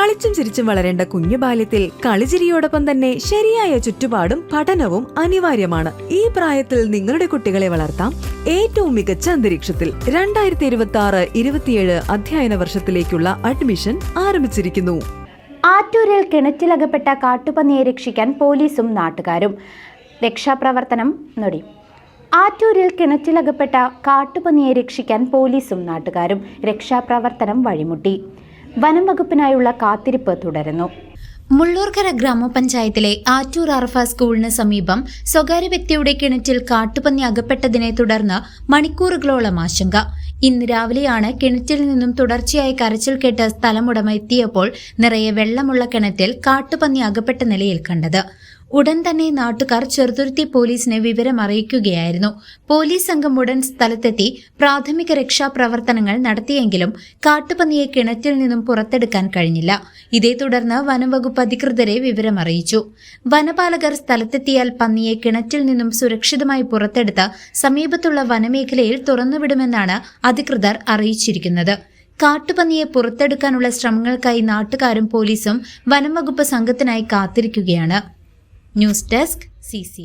കളിച്ചും ചിരിച്ചും വളരേണ്ട കുഞ്ഞു ബാല്യത്തിൽ കളിചിരിയോടൊപ്പം തന്നെ ശരിയായ ചുറ്റുപാടും പഠനവും അനിവാര്യമാണ്. ഈ പ്രായത്തിൽ നിങ്ങളുടെ കുട്ടികളെ വളർത്താം ഏറ്റവും മികച്ച അന്തരീക്ഷത്തിൽ. രണ്ടായിരത്തി ഇരുപത്തി ആറ് ഇരുപത്തിയേഴ് അധ്യയന വർഷത്തിലേക്കുള്ള അഡ്മിഷൻ ആരംഭിച്ചിരിക്കുന്നു. ആറ്റൂരിൽ കിണറ്റിലകപ്പെട്ട കാട്ടുപന്നിയെ രക്ഷിക്കാൻ പോലീസും നാട്ടുകാരും. രക്ഷാപ്രവർത്തനം നൊടി. ആറ്റൂരിൽ കിണറ്റിലകപ്പെട്ട കാട്ടുപന്നിയെ രക്ഷിക്കാൻ പോലീസും നാട്ടുകാരും രക്ഷാപ്രവർത്തനം വഴിമുട്ടി. വനം വകുപ്പിനായുള്ള കാത്തിരിപ്പ് തുടരുന്നു. മുള്ളൂർക്കര ഗ്രാമപഞ്ചായത്തിലെ ആറ്റൂർ അറഫ സ്കൂളിന് സമീപം സ്വകാര്യ വ്യക്തിയുടെ കിണറ്റിൽ കാട്ടുപന്നി അകപ്പെട്ടതിനെ തുടർന്ന് മണിക്കൂറുകളോളം ആശങ്ക. ഇന്ന് രാവിലെയാണ് കിണറ്റിൽ നിന്നും തുടർച്ചയായി കരച്ചിൽ കേട്ട് സ്ഥലമുടമ എത്തിയപ്പോൾ നിറയെ വെള്ളമുള്ള കിണറ്റിൽ കാട്ടുപന്നി അകപ്പെട്ട നിലയിൽ കണ്ടത്. ഉടൻ തന്നെ നാട്ടുകാർ ചെറുതുരുത്തി പോലീസിനെ വിവരം അറിയിക്കുകയായിരുന്നു. പോലീസ് സംഘം ഉടൻ സ്ഥലത്തെത്തി പ്രാഥമിക രക്ഷാപ്രവർത്തനങ്ങൾ നടത്തിയെങ്കിലും കാട്ടുപന്നിയെ കിണറ്റിൽ നിന്നും പുറത്തെടുക്കാൻ കഴിഞ്ഞില്ല. ഇതേ തുടർന്ന് വനംവകുപ്പ് അധികൃതരെ വിവരം അറിയിച്ചു. വനപാലകർ സ്ഥലത്തെത്തിയാൽ പന്നിയെ കിണറ്റിൽ നിന്നും സുരക്ഷിതമായി പുറത്തെടുത്ത് സമീപത്തുള്ള വനമേഖലയിൽ തുറന്നുവിടുമെന്നാണ് അധികൃതർ അറിയിച്ചിരിക്കുന്നത്. കാട്ടുപന്നിയെ പുറത്തെടുക്കാനുള്ള ശ്രമങ്ങൾക്കായി നാട്ടുകാരും പോലീസും വനംവകുപ്പ് സംഘത്തിനായി കാത്തിരിക്കുകയാണ്. News desk C